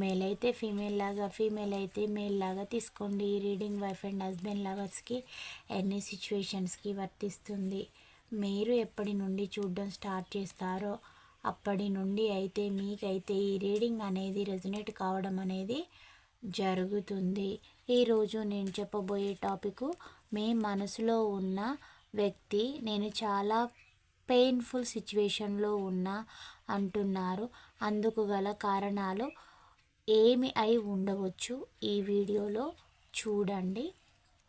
Male అయితే female లాగా female అయితే మేల్ లాగా తీసుకోండి. ఈ రీడింగ్ వైఫ్ అండ్ హస్బెండ్ లవర్స్కి ఎన్ని సిచ్యువేషన్స్కి వర్తిస్తుంది? మీరు ఎప్పటి నుండి చూడడం స్టార్ట్ చేస్తారో అప్పటి నుండి అయితే మీకైతే ఈ రీడింగ్ అనేది రెజనేట్ కావడం అనేది జరుగుతుంది. ఈరోజు నేను చెప్పబోయే టాపిక్ మీ మనసులో ఉన్న వ్యక్తి నేను చాలా పెయిన్ఫుల్ సిచ్యువేషన్లో ఉన్నా అంటున్నారు. అందుకు గల కారణాలు ఏమి అయి ఉండవచ్చు ఈ వీడియోలో చూడండి.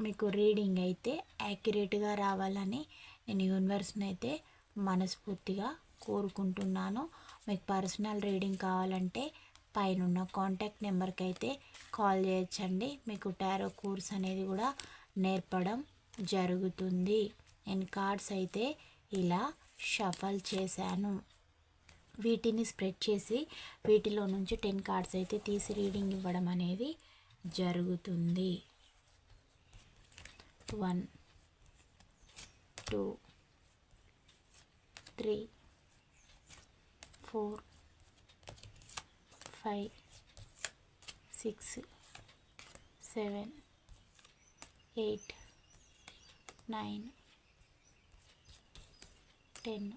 మీకు రీడింగ్ అయితే యాక్యురేట్గా రావాలని నేను యూనివర్స్ని అయితే మనస్ఫూర్తిగా కోరుకుంటున్నాను. మీకు పర్సనల్ రీడింగ్ కావాలంటే పైన కాంటాక్ట్ నెంబర్కి అయితే కాల్ చేయొచ్చండి. మీకు టారో కోర్స్ అనేది కూడా నేర్పడం జరుగుతుంది. నేను కార్డ్స్ అయితే ఇలా షఫల్ చేశాను. వీటిని స్ప్రెడ్ చేసి వీటిలో నుంచి టెన్ కార్డ్స్ అయితే తీసి రీడింగ్ ఇవ్వడం అనేది జరుగుతుంది. One two three four five six seven eight nine ten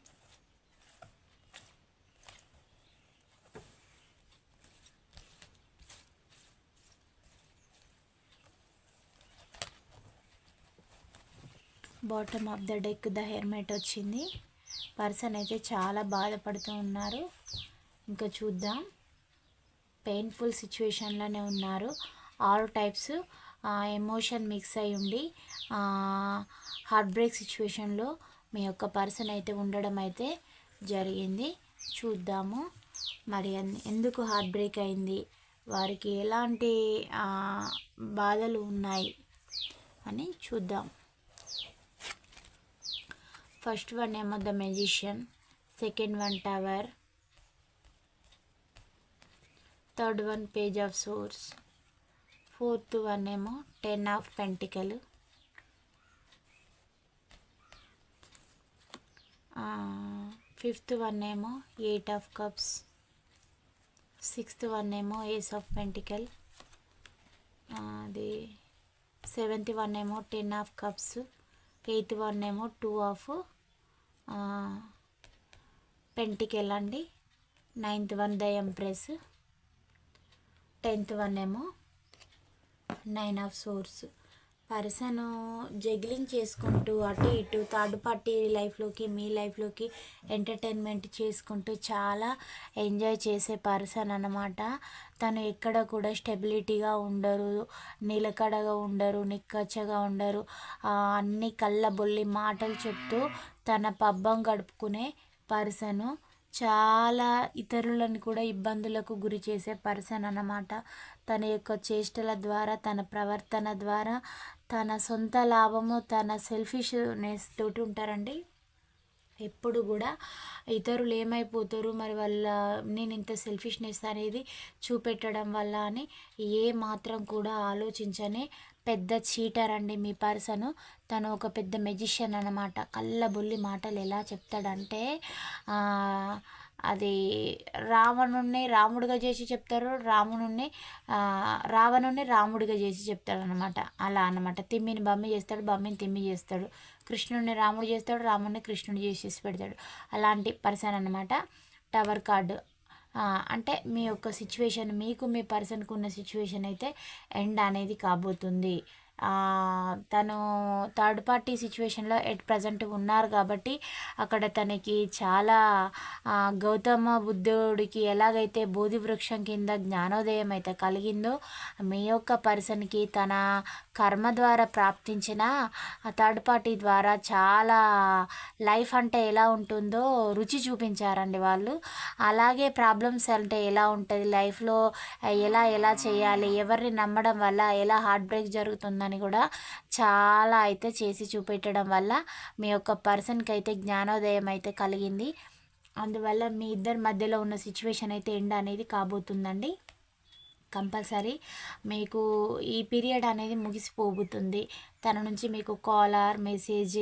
bottom of the deck the hermit వచ్చింది. పర్సన్ అయితే చాలా బాధపడుతూ ఉన్నారు. ఇంకా చూద్దాం. పెయిన్ఫుల్ సిచ్యువేషన్లోనే ఉన్నారు. ఆల్ టైప్స్ ఎమోషన్ మిక్స్ అయి ఉండి హార్ట్ బ్రేక్ సిచ్యువేషన్లో మీ యొక్క పర్సన్ అయితే ఉండడం అయితే జరిగింది. చూద్దాము. మరి ఎందుకు హార్ట్ బ్రేక్ అయింది? వారికి ఎలాంటి బాధలు ఉన్నాయి? అని చూద్దాం. ఫస్ట్ వన్ ఏమో the magician second one tower third one page of swords fourth one ఏమో ten of pentacle fifth one ఏమో eight of cups sixth one ఏమో ఏస్ ఆఫ్ పెంటికల్ అది సెవెంత్ వన్ ఏమో ten of cups eighth one ఏమో two of pentacle అండి ninth one the empress. Tenth one ఏమో nine of swords. Person juggling చేసుకుంటూ అటు ఇటు థర్డ్ పార్టీ లైఫ్లోకి మీ లైఫ్లోకి ఎంటర్టైన్మెంట్ చేసుకుంటూ చాలా ఎంజాయ్ చేసే పర్సన్ అనమాట తను ఎక్కడ కూడా స్టెబిలిటీగా ఉండరు నిలకడగా ఉండరు నిక్కచ్చగా ఉండరు. అన్ని కళ్ళబొల్లి మాటలు చెప్తూ తన పబ్బం గడుపుకునే పర్సను చాలా ఇతరులను కూడా ఇబ్బందులకు గురి చేసే పర్సన్ అన్నమాట. తన యొక్క చేష్టల ద్వారా తన ప్రవర్తన ద్వారా తన సొంత లాభము తన సెల్ఫిష్నెస్ తోటి ఉంటారండి. ఎప్పుడు కూడా ఇతరులు ఏమైపోతారు మరి వాళ్ళ నేను ఇంత సెల్ఫిష్నెస్ అనేది చూపెట్టడం వల్ల అని ఏ మాత్రం కూడా ఆలోచించని పెద్ద చీటర్ అండి మీ పర్సన్ తను ఒక పెద్ద మెజిషియన్ అనమాట కళ్ళబొల్లి మాటలు ఎలా చెప్తాడంటే అది రావణుణ్ణి రాముడిగా చేసి చెప్తారు. రాముణ్ణి రావణుణ్ణి రాముడిగా చేసి చెప్తాడు అనమాట అలా అనమాట తిమ్మిని బమ్మి చేస్తాడు బమ్మిని తిమ్మి చేస్తాడు. కృష్ణుడిని రాముడు చేస్తాడు రాముడిని కృష్ణుడు చేసేసి పెడతాడు. అలాంటి పర్సన్ అనమాట టవర్ కార్డు. అంటే మీ యొక్క సిచ్యువేషన్ మీకు మీ పర్సన్కి ఉన్న సిచ్యువేషన్ అయితే ఎండ్ అనేది కాబోతుంది. తను థర్డ్ పార్టీ సిచ్యువేషన్లో ఎట్ ప్రజెంట్ ఉన్నారు కాబట్టి అక్కడ తనకి చాలా గౌతమ బుద్ధుడికి ఎలాగైతే బోధి వృక్షం కింద జ్ఞానోదయం అయితే కలిగిందో మీ యొక్క పర్సన్కి తన కర్మ ద్వారా ప్రాప్తించిన థర్డ్ పార్టీ ద్వారా చాలా లైఫ్ అంటే ఎలా ఉంటుందో రుచి చూపించారండి వాళ్ళు. అలాగే ప్రాబ్లమ్స్ అంటే ఎలా ఉంటుంది లైఫ్లో ఎలా ఎలా చేయాలి ఎవరిని నమ్మడం వల్ల ఎలా హార్ట్ బ్రేక్ జరుగుతుందని కూడా చాలా అయితే చేసి చూపెట్టడం వల్ల మీ యొక్క పర్సన్కి అయితే జ్ఞానోదయం అయితే కలిగింది. అందువల్ల మీ ఇద్దరి మధ్యలో ఉన్న సిచ్యువేషన్ అయితే ఎండ్ అనేది కాబోతుందండి. కంపల్సరీ మీకు ఈ పీరియడ్ అనేది ముగిసిపోబోతుంది. తన నుంచి మీకు కాలర్ మెసేజ్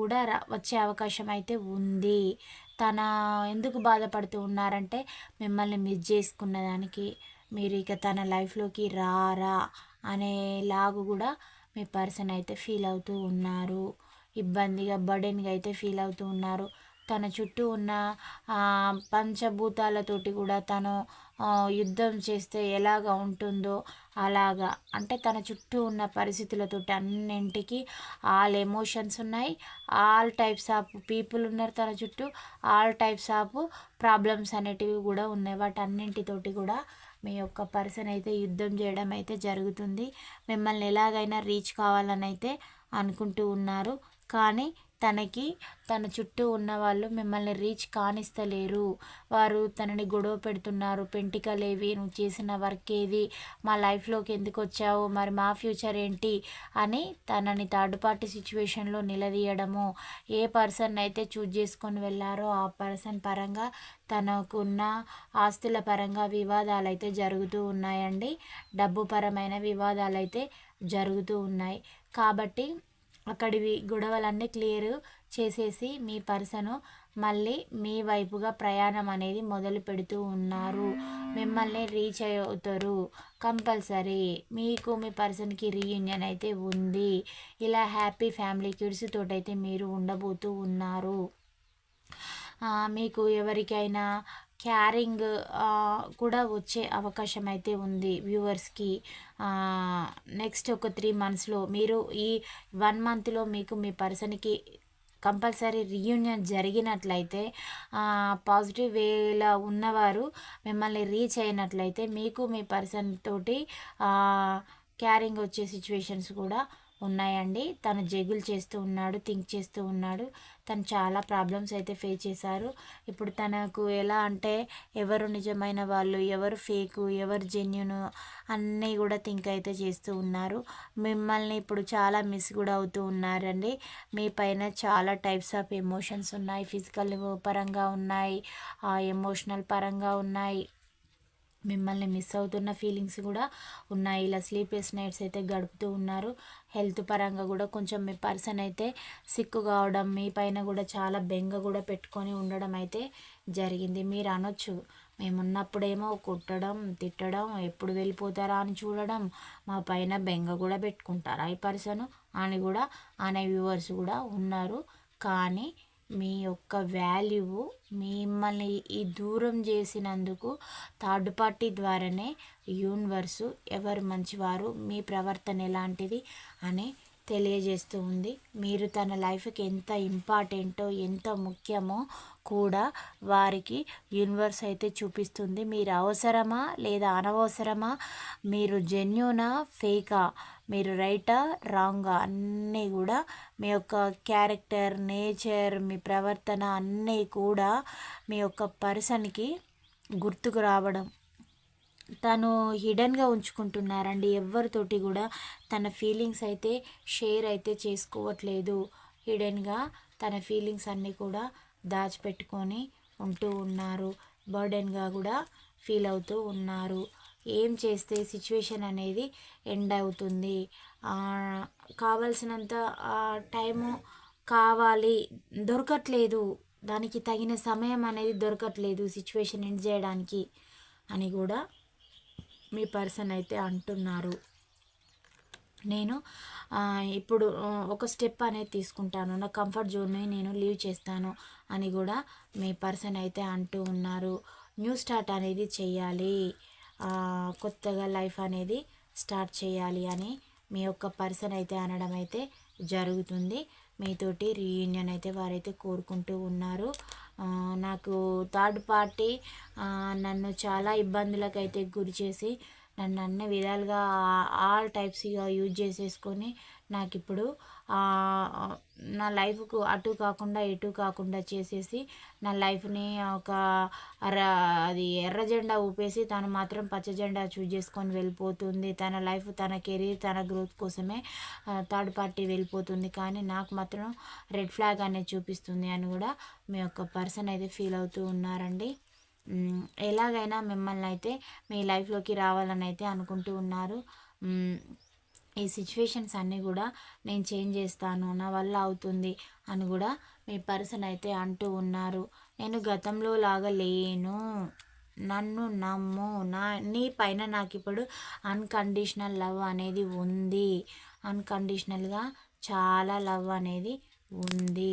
కూడా వచ్చే అవకాశం అయితే ఉంది. తన ఎందుకు బాధపడుతూ ఉన్నారంటే మిమ్మల్ని మిస్ చేసుకున్న దానికి మీరు ఇక తన లైఫ్లోకి రారా అనేలాగు కూడా మీ పర్సన్ అయితే ఫీల్ అవుతూ ఉన్నారు. ఇబ్బందిగా బర్డెన్గా అయితే ఫీల్ అవుతూ ఉన్నారు. తన చుట్టూ ఉన్న పంచభూతాలతోటి కూడా తను యుద్ధం చేస్తే ఎలాగ ఉంటుందో అలాగా. అంటే తన చుట్టూ ఉన్న పరిస్థితులతో అన్నింటికి ఆల్ ఎమోషన్స్ ఉన్నాయి. ఆల్ టైప్స్ ఆఫ్ పీపుల్ ఉన్నారు తన చుట్టూ. ఆల్ టైప్స్ ఆఫ్ ప్రాబ్లమ్స్ అనేటివి కూడా ఉన్నాయి. వాటి అన్నింటితోటి కూడా మీ యొక్క పర్సన్ అయితే యుద్ధం చేయడం అయితే జరుగుతుంది. మిమ్మల్ని ఎలాగైనా రీచ్ కావాలని అయితే అనుకుంటూ ఉన్నారు. కానీ తనకి తన చుట్టూ ఉన్న వాళ్ళు మిమ్మల్ని రీచ్ కానిస్తలేరు. వారు తనని గొడవ పెడుతున్నారు. పెంటికలేవి నువ్వు చేసిన వర్క్ ఏది? మా లైఫ్లోకి ఎందుకు వచ్చావు? మరి మా ఫ్యూచర్ ఏంటి? అని తనని థర్డ్ పార్టీ సిచ్యువేషన్లో నిలదీయడము. ఏ పర్సన్ అయితే చూజ్ చేసుకొని వెళ్ళారో ఆ పర్సన్ పరంగా తనకున్న ఆస్తుల పరంగా వివాదాలు అయితే జరుగుతూ ఉన్నాయండి. డబ్బు పరమైన వివాదాలు అయితే జరుగుతూ ఉన్నాయి. కాబట్టి అక్కడివి గొడవలన్నీ క్లియర్ చేసేసి మీ పర్సను మళ్ళీ మీ వైపుగా ప్రయాణం అనేది మొదలు పెడుతూ ఉన్నారు. మిమ్మల్ని రీచ్ అవుతారు. కంపల్సరీ మీకు మీ పర్సన్కి రీయూనియన్ అయితే ఉంది. ఇలా హ్యాపీ ఫ్యామిలీ కిడ్స్ తోటైతే మీరు ఉండబోతూ ఉన్నారు. మీకు ఎవరికైనా క్యారింగ్ కూడా వచ్చే అవకాశం అయితే ఉంది వ్యూవర్స్కి. నెక్స్ట్ ఒక త్రీ మంత్స్లో మీరు ఈ వన్ మంత్లో మీకు మీ పర్సన్కి కంపల్సరీ రీయూనియన్ జరిగినట్లయితే పాజిటివ్ వేలో ఉన్నవారు మిమ్మల్ని రీచ్ అయినట్లయితే మీకు మీ పర్సన్ తోటి క్యారింగ్ వచ్చే సిచ్యువేషన్స్ కూడా ఉన్నాయండి. తను జగులు చేస్తూ ఉన్నాడు థింక్ చేస్తూ ఉన్నాడు. తను చాలా ప్రాబ్లమ్స్ అయితే ఫేస్ చేశారు. ఇప్పుడు తనకు ఎలా అంటే ఎవరు నిజమైన వాళ్ళు ఎవరు ఫేకు ఎవరు జెన్యున్ అన్నీ కూడా థింక్ అయితే చేస్తూ ఉన్నారు. మిమ్మల్ని ఇప్పుడు చాలా మిస్ కూడా అవుతూ ఉన్నారండి. మీ పైన చాలా టైప్స్ ఆఫ్ ఎమోషన్స్ ఉన్నాయి. ఫిజికల్ పరంగా ఉన్నాయి ఎమోషనల్ పరంగా ఉన్నాయి. మిమ్మల్ని మిస్ అవుతున్న ఫీలింగ్స్ కూడా ఉన్నాయి. ఇలా స్లీప్లెస్ నైట్స్ అయితే గడుపుతూ ఉన్నారు. హెల్త్ పరంగా కూడా కొంచెం మీ పర్సన్ అయితే సిక్కు కావడం మీ పైన కూడా చాలా బెంగ కూడా పెట్టుకొని ఉండడం అయితే జరిగింది. మీరు అనొచ్చు మేమున్నప్పుడేమో కొట్టడం తిట్టడం ఎప్పుడు వెళ్ళిపోతారా అని చూడడం మా పైన బెంగ కూడా పెట్టుకుంటారా ఈ పర్సన్ అని కూడా అనే వ్యూవర్స్ కూడా ఉన్నారు. కానీ మీ యొక్క వాల్యూ మిమ్మల్ని ఈ దూరం చేసినందుకు థర్డ్ పార్టీ ద్వారానే యూనివర్సు ఎవరు మంచివారు మీ ప్రవర్తన ఎలాంటిది అని తెలియజేస్తూ ఉంది. మీరు తన లైఫ్కి ఎంత ఇంపార్టెంటో ఎంత ముఖ్యమో కూడా వారికి యూనివర్స్ అయితే చూపిస్తుంది. మీరు అవసరమా లేదా అనవసరమా? మీరు జెన్యునా ఫేకా మీరు రైటా రాంగా అన్నీ కూడా మీ యొక్క క్యారెక్టర్ నేచర్ మీ ప్రవర్తన అన్నీ కూడా మీ యొక్క పర్సన్కి గుర్తుకు రావడం. తను హిడెన్గా ఉంచుకుంటున్నారండి. ఎవరితోటి కూడా తన ఫీలింగ్స్ అయితే షేర్ అయితే చేసుకోవట్లేదు. హిడెన్గా తన ఫీలింగ్స్ అన్నీ కూడా దాచిపెట్టుకొని ఉంటూ ఉన్నారు. బర్డెన్గా కూడా ఫీల్ అవుతూ ఉన్నారు. ఏం చేస్తే సిచ్యువేషన్ అనేది ఎండ్ అవుతుంది. కావలసినంత టైము కావాలి దొరకట్లేదు దానికి తగిన సమయం అనేది దొరకట్లేదు సిచ్యువేషన్ ఎండ్ చేయడానికి అని కూడా మీ పర్సన్ అయితే అంటున్నారు. నేను ఇప్పుడు ఒక స్టెప్ అనేది తీసుకుంటాను. నా కంఫర్ట్ జోన్ని నేను లీవ్ చేస్తాను అని కూడా మీ పర్సన్ అయితే అంటూ ఉన్నారు. న్యూ స్టార్ట్ అనేది చేయాలి. కొత్తగా లైఫ్ అనేది స్టార్ట్ చేయాలి అని మీ యొక్క పర్సన్ అయితే అనడం అయితే జరుగుతుంది. మీతోటి రీయూనియన్ అయితే వారైతే కోరుకుంటూ ఉన్నారు. నాకు థర్డ్ పార్టీ నన్ను చాలా ఇబ్బందులకైతే గురి చేసి నన్ను అన్ని విధాలుగా ఆల్ టైప్స్గా యూజ్ చేసేసుకొని నాకు ఇప్పుడు నా లైఫ్కు అటు కాకుండా ఇటు కాకుండా చేసేసి నా లైఫ్ని ఒక అది ఎర్ర జెండా ఊపేసి తను మాత్రం పచ్చ జెండా చూజ్ చేసుకొని వెళ్ళిపోతుంది. తన లైఫ్ తన కెరీర్ తన గ్రోత్ కోసమే థర్డ్ పార్టీ వెళ్ళిపోతుంది. కానీ నాకు మాత్రం రెడ్ ఫ్లాగ్ అనేది చూపిస్తుంది అని కూడా మీ యొక్క పర్సన్ అయితే ఫీల్ అవుతూ ఉన్నారండి. ఎలాగైనా మిమ్మల్ని అయితే మీ లైఫ్లోకి రావాలని అయితే అనుకుంటూ ఉన్నారు. ఈ సిచ్యువేషన్స్ అన్నీ కూడా నేను చేంజ్ చేస్తాను నా వల్ల అవుతుంది అని కూడా మీ పర్సన్ అయితే అంటూ ఉన్నారు. నేను గతంలో లాగా లేను. నన్ను నమ్ము. నా నీ పైన నాకు ఇప్పుడు అన్కండిషనల్ లవ్ అనేది ఉంది. అన్కండిషనల్గా చాలా లవ్ అనేది ఉంది.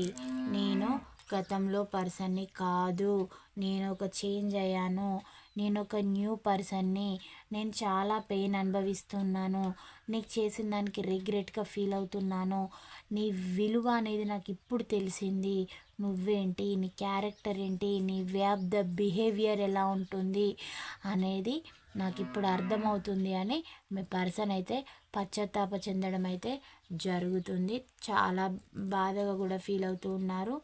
నేను గతంలో పర్సన్ని కాదు. నేను ఒక చేంజ్ అయ్యాను. నేను ఒక న్యూ పర్సన్ని. నేను చాలా పెయిన్ అనుభవిస్తున్నాను. నీకు చేసిన దానికి రిగ్రెట్గా ఫీల్ అవుతున్నాను. నీ విలువ అనేది నాకు ఇప్పుడు తెలిసింది. నువ్వేంటి? నీ క్యారెక్టర్ ఏంటి? నీ వ్యాప్ ద బిహేవియర్ ఎలా ఉంటుంది? అనేది నాకు ఇప్పుడు అర్థమవుతుంది అని మీ పర్సన్ అయితే పశ్చాత్తాప చెందడం అయితే జరుగుతుంది. చాలా బాధగా కూడా ఫీల్ అవుతూ ఉన్నారు.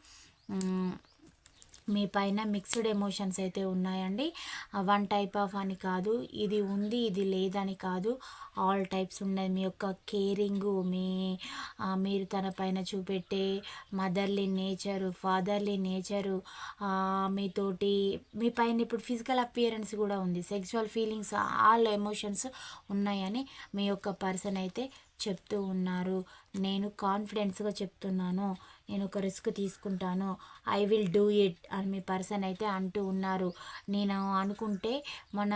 మీ పైన మిక్స్డ్ ఎమోషన్స్ అయితే ఉన్నాయండి. వన్ టైప్ ఆఫ్ అని కాదు ఇది ఉంది ఇది లేదని కాదు. ఆల్ టైప్స్ ఉన్నాయి. మీ యొక్క కేరింగు మీ మీరు తన పైన చూపెట్టే మదర్లీ నేచరు ఫాదర్లీ నేచరు మీతోటి మీ పైన ఇప్పుడు ఫిజికల్ అపియరెన్స్ కూడా ఉంది. సెక్చువల్ ఫీలింగ్స్ ఆల్ ఎమోషన్స్ ఉన్నాయని మీ యొక్క పర్సన్ అయితే చెప్తూ ఉన్నారు. నేను కాన్ఫిడెన్స్గా చెప్తున్నాను. నేను ఒక రిస్క్ తీసుకుంటాను. ఐ విల్ డూ ఇట్ అని మీ పర్సన్ అయితే అంటూ ఉన్నారు. నేను అనుకుంటే మన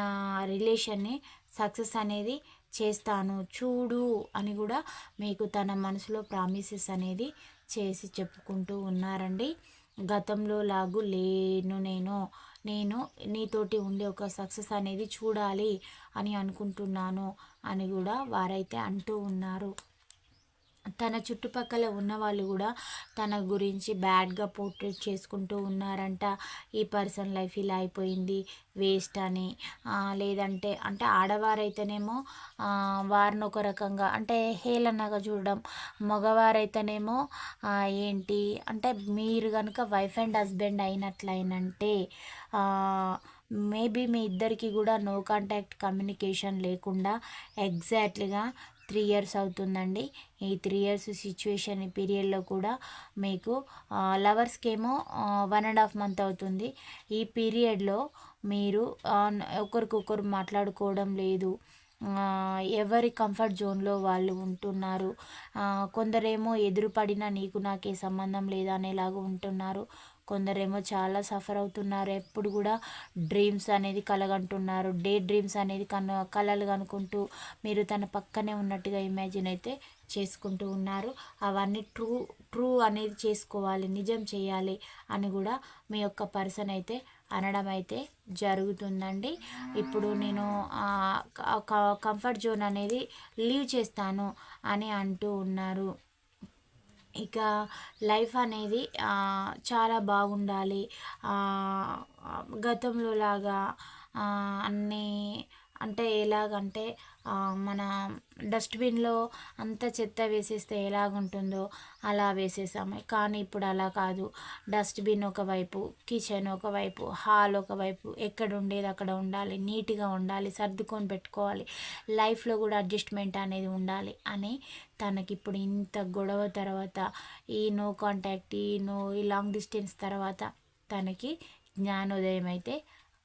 రిలేషన్ని సక్సెస్ అనేది చేస్తాను. చూడు అని కూడా మీకు తన మనసులో ప్రామిసెస్ అనేది చేసి చెప్పుకుంటూ ఉన్నారండి. గతంలో లాగు లేను నేను. నేను నీతోటి ఉండే ఒక సక్సెస్ అనేది చూడాలి అని అనుకుంటున్నాను అని కూడా వారైతే అంటూ ఉన్నారు. తన చుట్టుపక్కల ఉన్న వాళ్ళు కూడా తన గురించి బ్యాడ్గా పోర్ట్రేట్ చేసుకుంటూ ఉన్నారంట. ఈ పర్సన్ లైఫ్ ఇలా అయిపోయింది వేస్ట్ అని. లేదంటే అంటే ఆడవారైతేనేమో వారిని ఒక రకంగా అంటే హేళనగా చూడడం. మగవారైతేనేమో ఏంటి అంటే మీరు కనుక వైఫ్ అండ్ హస్బెండ్ అయినట్లయినంటే మేబీ మీ ఇద్దరికి కూడా నో కాంటాక్ట్ కమ్యూనికేషన్ లేకుండా ఎగ్జాక్ట్లీగా త్రీ ఇయర్స్ అవుతుందండి. ఈ త్రీ ఇయర్స్ సిచ్యువేషన్ పీరియడ్లో కూడా మీకు లవర్స్కి ఏమో వన్ అండ్ హాఫ్ మంత్ అవుతుంది. ఈ పీరియడ్లో మీరు ఒకరికొకరు మాట్లాడుకోవడం లేదు. ఎవరి కంఫర్ట్ జోన్లో వాళ్ళు ఉంటున్నారు. కొందరేమో ఎదురుపడిన నీకు నాకే సంబంధం లేదా అనేలాగా ఉంటున్నారు. కొందరేమో చాలా సఫర్ అవుతున్నారు. ఎప్పుడు కూడా డ్రీమ్స్ అనేది కలగంటున్నారు. డే డ్రీమ్స్ అనేది కన కలలు కనుకుంటూ మీరు తన పక్కనే ఉన్నట్టుగా ఇమాజిన్ అయితే చేసుకుంటూ ఉన్నారు. అవన్నీ ట్రూ ట్రూ అనేది చేసుకోవాలి నిజం చేయాలి అని కూడా మీ యొక్క పర్సన్ అయితే అనడం అయితే జరుగుతుందండి. ఇప్పుడు నేను కంఫర్ట్ జోన్ అనేది లీవ్ చేస్తాను అని అంటూ ఉన్నారు. ఇక లైఫ్ అనేది చాలా బాగుండాలి. గతంలో లాగా అన్నీ అంటే ఎలాగంటే మన డస్ట్బిన్లో అంత చెత్త వేసేస్తే ఎలాగుంటుందో అలా వేసేసాము. కానీ ఇప్పుడు అలా కాదు. డస్ట్బిన్ ఒకవైపు కిచెన్ ఒకవైపు హాల్ ఒకవైపు ఎక్కడ ఉండేది అక్కడ ఉండాలి నీట్గా ఉండాలి సర్దుకొని పెట్టుకోవాలి లైఫ్లో కూడా అడ్జస్ట్మెంట్ అనేది ఉండాలి అని తనకి ఇప్పుడు ఇంత గొడవ తర్వాత ఈ నో కాంటాక్ట్ ఈ నో ఈ లాంగ్ డిస్టెన్స్ తర్వాత తనకి జ్ఞానోదయం అయితే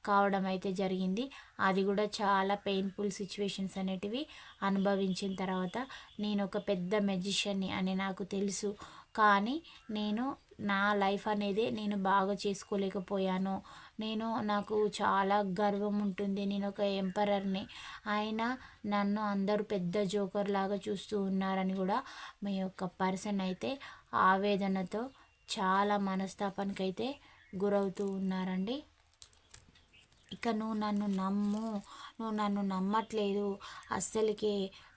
కావడం అయితే జరిగింది. అది కూడా చాలా పెయిన్ఫుల్ సిచ్యువేషన్స్ అనేటివి అనుభవించిన తర్వాత నేను ఒక పెద్ద మెజిషియన్ని అని నాకు తెలుసు. కానీ నేను నా లైఫ్ అనేది నేను బాగా చేసుకోలేకపోయాను. నేను నాకు చాలా గర్వం ఉంటుంది. నేను ఒక ఎంపరర్ని ఆయన నన్ను అందరూ పెద్ద జోకర్ లాగా చూస్తూ ఉన్నారని కూడా మీ యొక్క పర్సన్ అయితే ఆవేదనతో చాలా మనస్తాపానికైతే గురవుతూ ఉన్నారండి. ఇక నువ్వు నన్ను నమ్ము నువ్వు నన్ను నమ్మట్లేదు. అస్సలకి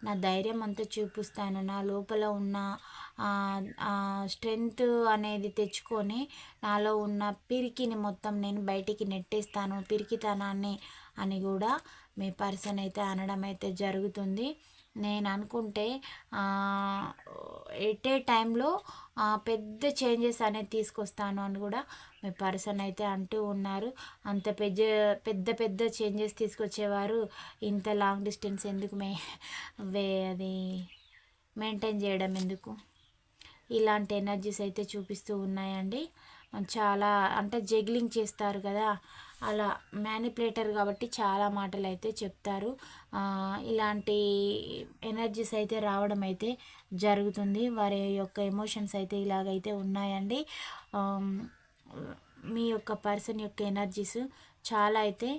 నా ధైర్యం అంతా చూపిస్తాను. నా లోపల ఉన్న స్ట్రెంగ్త్ అనేది తెచ్చుకొని నాలో ఉన్న పిరికిని మొత్తం నేను బయటికి నెట్టేస్తాను. పిరికితనాన్ని అని కూడా మీ పర్సన్ అయితే అనడం అయితే జరుగుతుంది. నేను అనుకుంటే ఎట్ ఏ టైంలో పెద్ద చేంజెస్ అనేది తీసుకొస్తాను అని కూడా మీ పర్సన్ అయితే అంటూ ఉన్నారు. అంత పెద్ద పెద్ద పెద్ద చేంజెస్ తీసుకొచ్చేవారు ఇంత లాంగ్ డిస్టెన్స్ ఎందుకు మే వే అది మెయింటైన్ చేయడం ఎందుకు? ఇలాంటి ఎనర్జీస్ అయితే చూపిస్తూ ఉన్నాయండి. చాలా అంటే జగ్లింగ్ చేస్తారు కదా. అలా మ్యానిపులేటర్ కాబట్టి చాలా మాటలు అయితే చెప్తారు ఇలాంటి ఎనర్జీస్ అయితే రావడం అయితే జరుగుతుంది. వారి యొక్క ఎమోషన్స్ అయితే ఇలాగైతే ఉన్నాయండి. మీ యొక్క పర్సన్ యొక్క ఎనర్జీస్ చాలా అయితే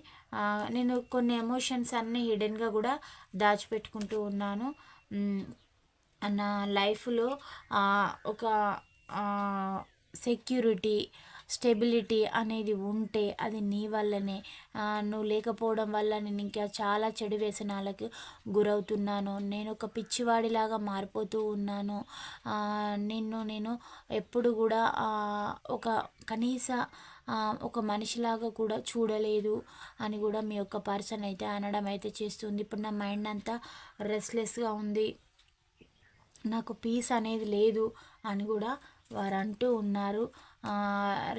నేను కొన్ని ఎమోషన్స్ అన్నీ హిడెన్గా కూడా దాచిపెట్టుకుంటూ ఉన్నాను. నా లైఫ్లో ఒక సెక్యూరిటీ స్టెబిలిటీ అనేది ఉంటే అది నీ వల్లనే. నువ్వు లేకపోవడం వల్ల నేను ఇంకా చాలా చెడు వ్యసనాలకు గురవుతున్నాను. నేను ఒక పిచ్చివాడిలాగా మారిపోతూ ఉన్నాను. నిన్ను నేను ఎప్పుడు కూడా ఒక కనీస ఒక మనిషిలాగా కూడా చూడలేదు అని కూడా మీ యొక్క పర్సన్ అయితే అనడం అయితే చేస్తుంది. ఇప్పుడు నా మైండ్ అంతా రెస్ట్లెస్గా ఉంది. నాకు పీస్ అనేది లేదు అని కూడా వారు అంటూ ఉన్నారు.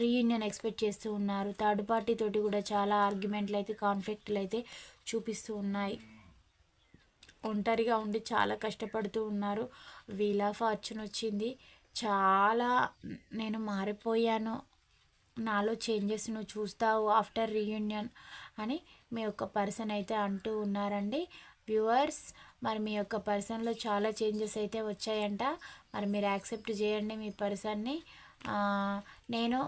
రీయూనియన్ ఎక్స్పెక్ట్ చేస్తూ ఉన్నారు. థర్డ్ పార్టీ తోటి కూడా చాలా ఆర్గ్యుమెంట్లు అయితే కాన్ఫ్లిక్ట్లు అయితే చూపిస్తూ ఉన్నాయి. ఒంటరిగా ఉండి చాలా కష్టపడుతూ ఉన్నారు. వీల్ ఆఫ్ ఫార్చ్యూన్ వచ్చింది. చాలా నేను మారిపోయాను. నాలో చేంజెస్ నువ్వు చూస్తావు ఆఫ్టర్ రీయూనియన్ అని మీ యొక్క పర్సన్ అయితే అంటూ ఉన్నారండి. వ్యూవర్స్ మరి మీ యొక్క పర్సన్లో చాలా చేంజెస్ అయితే వచ్చాయంట. మరి మీరు యాక్సెప్ట్ చేయండి మీ పర్సన్ని నేను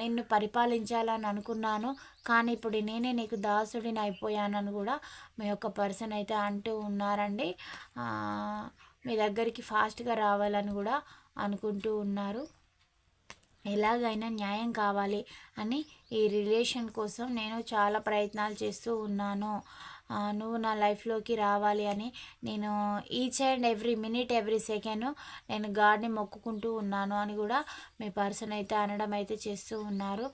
నిన్ను పరిపాలించాలని అనుకున్నాను. కానీ ఇప్పుడు నేనే నీకు దాసుడిని అయిపోయానని కూడా మీ యొక్క పర్సన్ అయితే అంటూ ఉన్నారండి. మీ దగ్గరికి ఫాస్ట్గా రావాలని కూడా అనుకుంటూ ఉన్నారు. ఎలాగైనా న్యాయం కావాలి అని ఈ రిలేషన్ కోసం నేను చాలా ప్రయత్నాలు చేస్తూ ఉన్నాను. నువ్వు నా లైఫ్లోకి రావాలి అని నేను each and every minute every second నేను గాడ్ని మొక్కుకుంటూ ఉన్నాను అని కూడా మీ పర్సన్ అయితే అనడం అయితే చేస్తూ ఉన్నారు.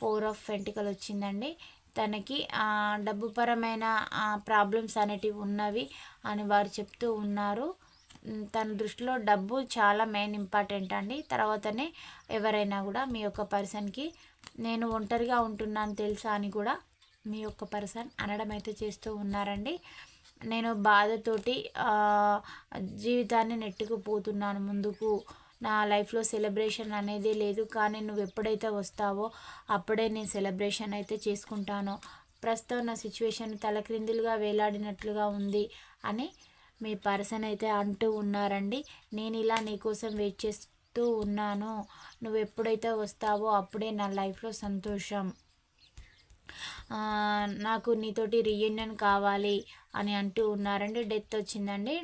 ఫోర్ ఆఫ్ వెంటికలు వచ్చిందండి. తనకి డబ్బుపరమైన ప్రాబ్లమ్స్ అనేటివి ఉన్నవి అని వారు చెప్తూ ఉన్నారు. తన దృష్టిలో డబ్బు చాలా మెయిన్ ఇంపార్టెంట్ అండి. తర్వాతనే ఎవరైనా కూడా మీ యొక్క పర్సన్కి నేను ఒంటరిగా ఉంటున్నాను తెలుసా? అని కూడా మీ యొక్క పర్సన్ అనడం అయితే చేస్తూ ఉన్నారండి. నేను బాధతోటి జీవితాన్ని నెట్టుకుపోతున్నాను ముందుకు. నా లైఫ్లో సెలబ్రేషన్ అనేది లేదు. కానీ నువ్వు ఎప్పుడైతే వస్తావో అప్పుడే నేను సెలబ్రేషన్ అయితే చేసుకుంటాను. ప్రస్తుతం నా సిచ్యువేషన్ తలక్రిందులుగా వేలాడినట్లుగా ఉంది అని మీ పర్సన్ అయితే అంటూ ఉన్నారండి. నేను ఇలా నీకోసం వెయిట్ చేస్తూ ఉన్నాను. నువ్వు ఎప్పుడైతే వస్తావో అప్పుడే నా లైఫ్లో సంతోషం. నాకు నీతోటి రీయూనియన్ కావాలి. అని అంటూ ఉన్నారండి. డెత్ వచ్చిందండి.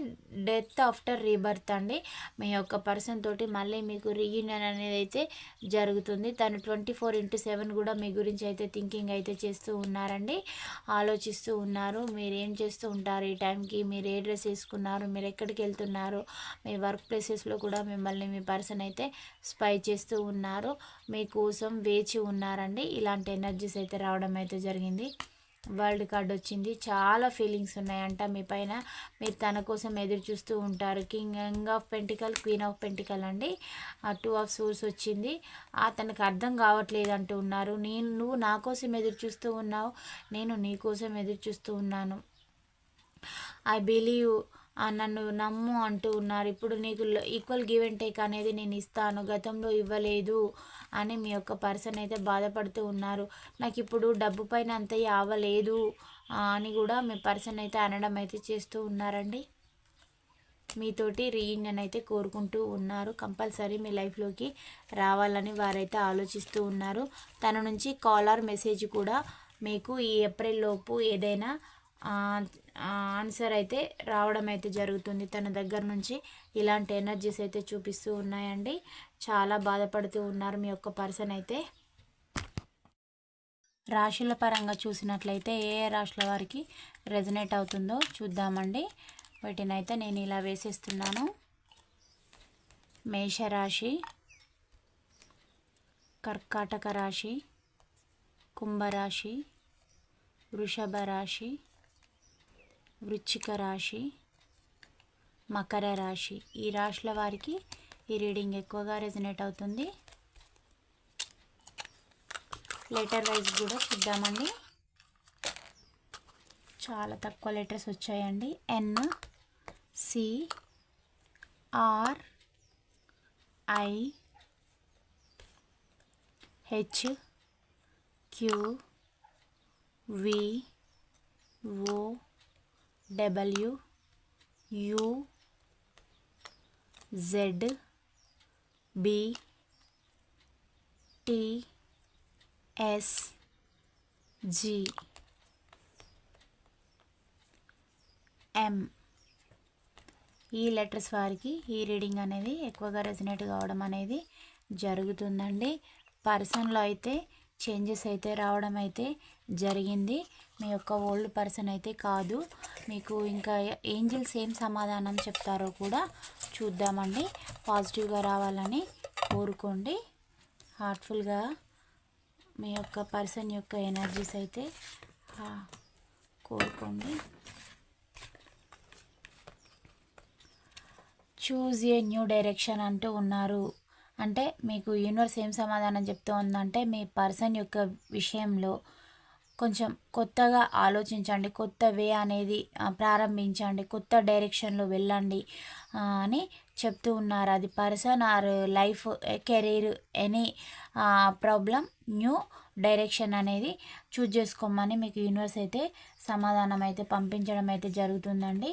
డెత్ ఆఫ్టర్ రీబర్త్ అండి. మీ యొక్క పర్సన్ తోటి మళ్ళీ మీకు రీయూనియన్ అనేది అయితే జరుగుతుంది. తను ట్వంటీ ఫోర్ ఇంటూ సెవెన్ కూడా మీ గురించి అయితే థింకింగ్ అయితే చేస్తూ ఉన్నారండి. ఆలోచిస్తూ ఉన్నారు. మీరు ఏం చేస్తూ ఉంటారు? ఈ టైంకి మీరు ఏ డ్రెస్ వేసుకున్నారు? మీరు ఎక్కడికి వెళ్తున్నారు? మీ వర్క్ ప్లేసెస్లో కూడా మిమ్మల్ని మీ పర్సన్ అయితే స్పై చేస్తూ ఉన్నారు. మీకోసం వేచి ఉన్నారండి. ఇలాంటి ఎనర్జీస్ అయితే రావడం అయితే జరిగింది. వరల్డ్ కార్డ్ వచ్చింది. చాలా ఫీలింగ్స్ ఉన్నాయంట మీ పైన. మీరు తన కోసం ఎదురు చూస్తూ ఉంటారు. King of pentacle queen of pentacle అండి. ఆ టూ ఆఫ్ సోర్స్ వచ్చింది. అతనికి అర్థం కావట్లేదు అంటూ ఉన్నారు. నేను నువ్వు నా కోసం ఎదురు చూస్తూ ఉన్నావు. నేను నీ కోసం ఎదురు చూస్తూ ఉన్నాను. ఐ బిలీవ్ నన్ను నమ్ము అంటూ ఉన్నారు. ఇప్పుడు నీకు ఈక్వల్ గివ్ అండ్ టేక్ అనేది నేను ఇస్తాను. గతంలో ఇవ్వలేదు అని మీ యొక్క పర్సన్ అయితే బాధపడుతూ ఉన్నారు. నాకు ఇప్పుడు డబ్బు పైన అంత ఆవలేదు అని కూడా మీ పర్సన్ అయితే అనడం అయితే చేస్తూ ఉన్నారండి. మీతోటి రీయూనియన్ అయితే కోరుకుంటూ ఉన్నారు. కంపల్సరీ మీ లైఫ్లోకి రావాలని వారైతే ఆలోచిస్తూ ఉన్నారు. తన నుంచి కాల్ ఆర్ మెసేజ్ కూడా మీకు ఈ ఏప్రిల్ లోపు ఏదైనా ఆన్సర్ అయితే రావడం అయితే జరుగుతుంది. తన దగ్గర నుంచి ఇలాంటి ఎనర్జీస్ అయితే చూపిస్తూ ఉన్నాయండి. చాలా బాధపడుతూ ఉన్నారు మీ యొక్క పర్సన్ అయితే. రాశుల పరంగా చూసినట్లయితే ఏ ఏ రాశుల వారికి రెజనేట్ అవుతుందో చూద్దామండి. వీటినైతే నేను ఇలా వేసేస్తున్నాను. మేషరాశి కర్కాటక రాశి కుంభరాశి వృషభ రాశి వృచ్చిక రాశి మకర రాశి. ఈ రాశుల వారికి ఈ రీడింగ్ ఎక్కువగా రెజినేట్ అవుతుంది. లెటర్ వైజ్ కూడా చూద్దామండి. చాలా తక్కువ లెటర్స్ వచ్చాయండి. N C R I H Q V O W U Z B T S G. M ఈ లెటర్స్ వారికి ఈ రీడింగ్ అనేది ఎక్కువగా రెజినేట్ కావడం అనేది జరుగుతుందండి. పర్సన్లో అయితే చేంజెస్ అయితే రావడం అయితే జరిగింది. మీ యొక్క ఓల్డ్ పర్సన్ అయితే కాదు. మీకు ఇంకా ఏంజిల్స్ ఏం సమాధానం చెప్తారో కూడా చూద్దామండి. పాజిటివ్గా రావాలని కోరుకోండి. హార్ట్ఫుల్గా మీ యొక్క పర్సన్ యొక్క ఎనర్జీస్ అయితే కోరుకోండి. చూజ్ ఏ న్యూ డైరెక్షన్ అంటూ ఉన్నారు. అంటే మీకు యూనివర్స్ ఏం సమాధానం చెప్తూ ఉందంటే మీ పర్సన్ యొక్క విషయంలో కొంచెం కొత్తగా ఆలోచించండి కొత్త వే అనేది ప్రారంభించండి కొత్త డైరెక్షన్లో వెళ్ళండి అని చెప్తూ ఉన్నారు. అది person or life career any problem new direction అనేది చూజ్ చేసుకోమని మీకు యూనివర్స్ అయితే సమాధానం అయితే పంపించడం అయితే జరుగుతుందండి.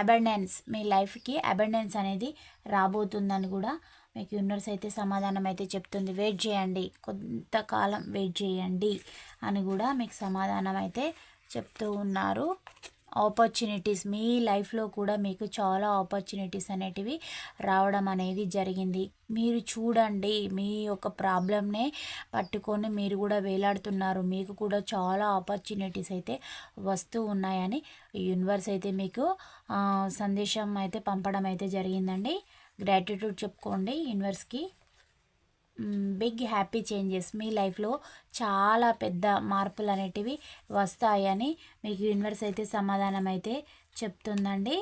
అబండెన్స్ మీ లైఫ్కి అబండెన్స్ అనేది రాబోతుందని కూడా మీకు యూనివర్స్ అయితే సమాధానం అయితే చెప్తుంది. వెయిట్ చేయండి. కొంతకాలం వెయిట్ చేయండి అని కూడా మీకు సమాధానం అయితే చెప్తూ ఉన్నారు. ఆపర్చునిటీస్ మీ లైఫ్లో కూడా మీకు చాలా ఆపర్చునిటీస్ అనేటివి రావడం అనేది జరిగింది. మీరు చూడండి మీ యొక్క ప్రాబ్లమ్నే పట్టుకొని మీరు కూడా వేలాడుతున్నారు. మీకు కూడా చాలా ఆపర్చునిటీస్ అయితే వస్తూ ఉన్నాయని యూనివర్స్ అయితే మీకు సందేశం అయితే పంపడం అయితే జరిగిందండి. గ్రాటిట్యూడ్ చెప్పుకోండి యూనివర్స్కి బిగ్ హ్యాపీ చేంజెస్ మీ లైఫ్లో చాలా పెద్ద మార్పులు అనేటివి వస్తాయని మీకు యూనివర్స్ అయితే సమాధానం అయితే చెప్తుందండి.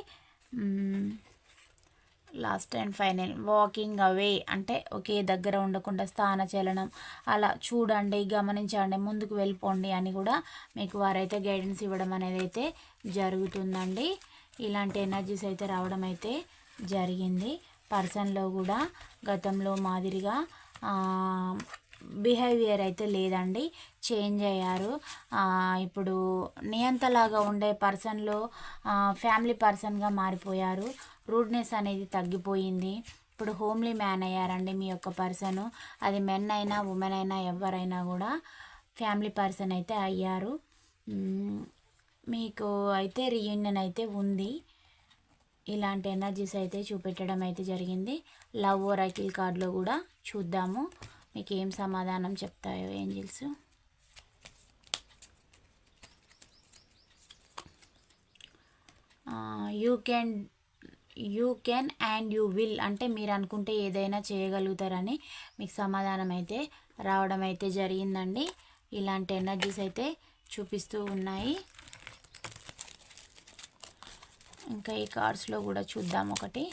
Last and final walking away అంటే ఒకే దగ్గర ఉండకుండా స్థాన చలనం. అలా చూడండి గమనించండి ముందుకు వెళ్ళిపోండి అని కూడా మీకు వారైతే గైడెన్స్ ఇవ్వడం అనేది అయితే జరుగుతుందండి. ఇలాంటి ఎనర్జీస్ అయితే రావడం అయితే జరిగింది. పర్సన్లో కూడా గతంలో మాదిరిగా బిహేవియర్ అయితే లేదండి. చేంజ్ అయ్యారు. ఇప్పుడు నియంతలాగా ఉండే పర్సన్లో ఫ్యామిలీ పర్సన్గా మారిపోయారు. రూడ్నెస్ అనేది తగ్గిపోయింది. ఇప్పుడు హోమ్లీ మ్యాన్ అయ్యారండి మీ యొక్క పర్సను. అది మెన్ అయినా ఉమెన్ అయినా ఎవరైనా కూడా ఫ్యామిలీ పర్సన్ అయితే అయ్యారు. మీకు అయితే రీయూనియన్ అయితే ఉంది. ఇలాంటి ఎనర్జీస్ అయితే చూపెట్టడం అయితే జరిగింది. లవ్ ఓరాకిల్ కార్డులో కూడా చూద్దాము. మీకు ఏం సమాధానం చెప్తాయో angels you can you can and you will అంటే మీరు అనుకుంటే ఏదైనా చేయగలుగుతారని మీకు సమాధానం అయితే రావడం అయితే జరిగిందండి. ఇలాంటి ఎనర్జీస్ అయితే చూపిస్తూ ఉన్నాయి. ఇంకా ఈ కార్డ్స్లో కూడా చూద్దాం ఒకటి.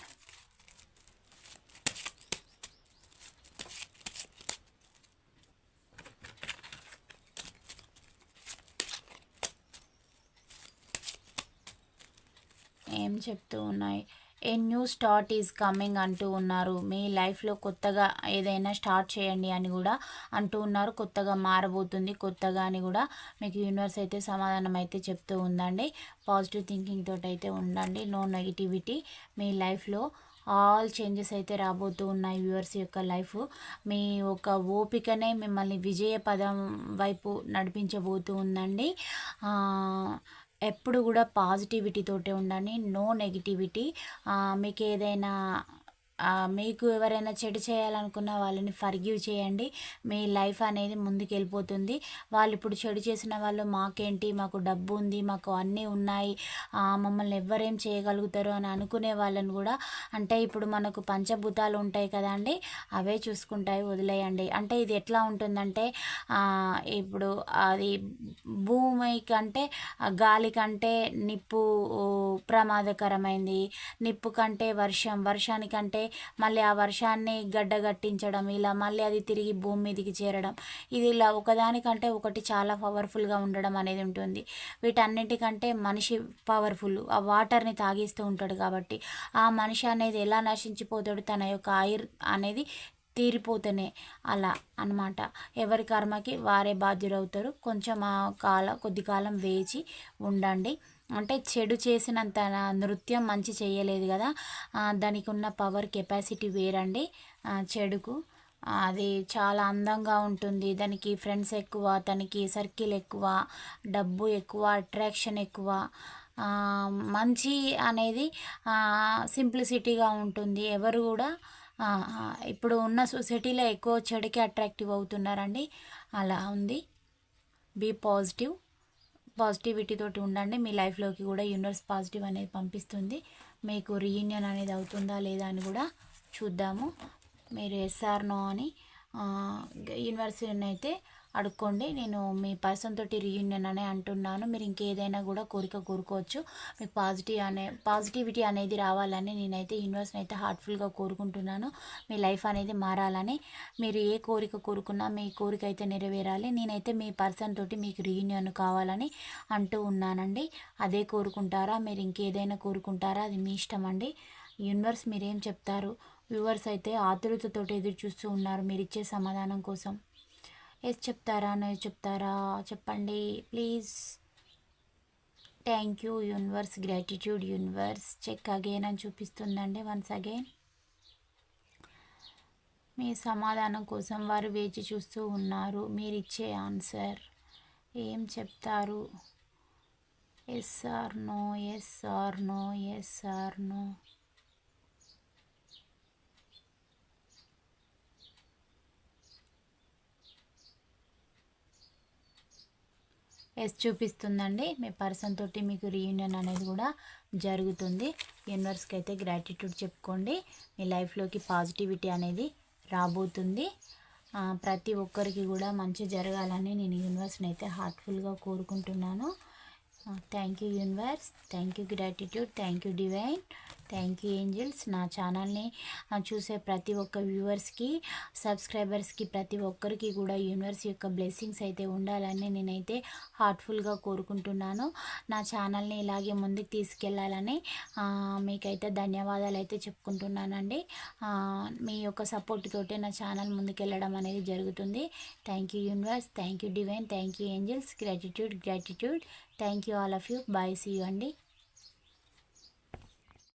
ఏం చెప్తూ ఉన్నాయి? A new start is coming అంటూ ఉన్నారు. మీ లైఫ్లో కొత్తగా ఏదైనా స్టార్ట్ చేయండి అని కూడా అంటూ ఉన్నారు. కొత్తగా మారబోతుంది. కొత్తగా అని కూడా మీకు యూనివర్స్ అయితే సమాధానం అయితే చెప్తూ ఉందండి. పాజిటివ్ థింకింగ్ తోటి అయితే ఉండండి. No negativity. మీ లైఫ్లో ఆల్ చేంజెస్ అయితే రాబోతూ ఉన్నాయి. వ్యూవర్స్ యొక్క లైఫ్ మీ ఒక ఓపికనే మిమ్మల్ని విజయ పదం వైపు నడిపించబోతూ ఉందండి. ఎప్పుడు కూడా పాజిటివిటీతోటే ఉండండి. No negativity. మీకు ఏదైనా మీకు ఎవరైనా చెడు చేయాలనుకున్న వాళ్ళని ఫర్గివ్ చేయండి. మీ లైఫ్ అనేది ముందుకు వెళ్ళిపోతుంది వాళ్ళు ఇప్పుడు చెడు చేసిన వాళ్ళు మాకేంటి? మాకు డబ్బు ఉంది మాకు అన్నీ ఉన్నాయి. మమ్మల్ని ఎవ్వరేం చేయగలుగుతారు అని అనుకునే వాళ్ళని కూడా అంటే ఇప్పుడు మనకు పంచభూతాలు ఉంటాయి కదండి అవే చూసుకుంటాయి వదిలేయండి. అంటే ఇది ఎట్లా ఉంటుందంటే ఇప్పుడు అది భూమి కంటే గాలి కంటే నిప్పు ప్రమాదకరమైంది. నిప్పు కంటే వర్షం వర్షానికంటే మళ్ళీ ఆ వర్షాన్ని గడ్డగట్టించడం ఇలా మళ్ళీ అది తిరిగి భూమి మీదకి చేరడం ఇది ఇలా ఒకదానికంటే ఒకటి చాలా పవర్ఫుల్గా ఉండడం అనేది ఉంటుంది. వీటన్నిటికంటే మనిషి పవర్ఫుల్ ఆ వాటర్ని తాగిస్తూ ఉంటాడు కాబట్టి ఆ మనిషి అనేది ఎలా నశించిపోతాడు తన యొక్క ఆయుర్ అనేది తీరిపోతేనే అలా అన్నమాట. ఎవరి కర్మకి వారే బాధ్యులవుతారు. కొంచెం ఆ కాల కొద్ది కాలం వేచి ఉండండి. అంటే చెడు చేసినంత నృత్యం మంచి చేయలేదు కదా. దానికి ఉన్న పవర్ కెపాసిటీ వేరండి. చెడుకు. అది చాలా అందంగా ఉంటుంది. దానికి ఫ్రెండ్స్ ఎక్కువ తనకి సర్కిల్ ఎక్కువ డబ్బు ఎక్కువ అట్రాక్షన్ ఎక్కువ. మంచి అనేది సింప్లిసిటీగా ఉంటుంది. ఎవరు కూడా ఇప్పుడు ఉన్న సొసైటీలో ఎక్కువ చెడుకి అట్రాక్టివ్ అవుతున్నారండి. అలా ఉంది. Be positive. పాజిటివిటీతో ఉండండి. మీ లైఫ్లోకి కూడా యూనివర్స్ పాజిటివ్ అనేది పంపిస్తుంది. మీకు రీయూనియన్ అనేది అవుతుందా లేదా అని కూడా చూద్దాము. మీరు ఎస్ఆర్నో అని యూనివర్సిటీని అయితే అడుక్కోండి. నేను మీ పర్సన్ తోటి రీయూనియన్ అనే అంటున్నాను. మీరు ఇంకేదైనా కూడా కోరిక కోరుకోవచ్చు. మీకు పాజిటివ్ అనే పాజిటివిటీ అనేది రావాలని నేనైతే యూనివర్స్ని అయితే హార్ట్ఫుల్గా కోరుకుంటున్నాను. మీ లైఫ్ అనేది మారాలని మీరు ఏ కోరిక కోరుకున్నా మీ కోరిక అయితే నెరవేరాలి. నేనైతే మీ పర్సన్ తోటి మీకు రీయూనియన్ కావాలని అంటూ ఉన్నానండి. అదే కోరుకుంటారా? మీరు ఇంకేదైనా కోరుకుంటారా? అది మీ ఇష్టం అండి. యూనివర్స్ మీరేం చెప్తారు? వ్యూవర్స్ అయితే ఆతురతతోటి ఎదురు చూస్తూ ఉన్నారు. మీరు ఇచ్చే సమాధానం కోసం. ఎస్ చెప్తారా నో చెప్తారా? చెప్పండి. Please. Thank you universe. Gratitude universe. Check again అని చూపిస్తుందండి వన్స్ అగైన్. మీ సమాధానం కోసం వారు వేచి చూస్తూ ఉన్నారు. మీరు ఇచ్చే ఆన్సర్. ఏం చెప్తారు? Yes or no yes or no yes or no. Yes చూపిస్తుందండి. మీ పర్సన్ తోటి మీకు రీయూనియన్ అనేది కూడా జరుగుతుంది. యూనివర్స్కి అయితే గ్రాటిట్యూడ్ చెప్పుకోండి. మీ లైఫ్లోకి పాజిటివిటీ అనేది రాబోతుంది. ప్రతి ఒక్కరికి కూడా మంచి జరగాలని నేను యూనివర్స్ని అయితే హార్ట్ఫుల్గా కోరుకుంటున్నాను. Thank you universe thank you gratitude thank you divine thank you angels నా ఛానల్ని uh, చూసే ప్రతి ఒక్క వ్యూవర్స్కి సబ్స్క్రైబర్స్కి ప్రతి ఒక్కరికి కూడా యూనివర్స్ యొక్క బ్లెస్సింగ్స్ అయితే ఉండాలని నేనైతే హార్ట్ఫుల్గా కోరుకుంటున్నాను. నా ఛానల్ని ఇలాగే ముందుకు తీసుకెళ్ళాలని uh, మీకైతే ధన్యవాదాలు అయితే చెప్పుకుంటున్నానండి. Uh, మీ యొక్క సపోర్ట్ తోటే నా ఛానల్ ముందుకెళ్ళడం అనేది జరుగుతుంది. Thank you universe thank you divine thank you angels gratitude gratitude thank you all of you. Bye see you అండి.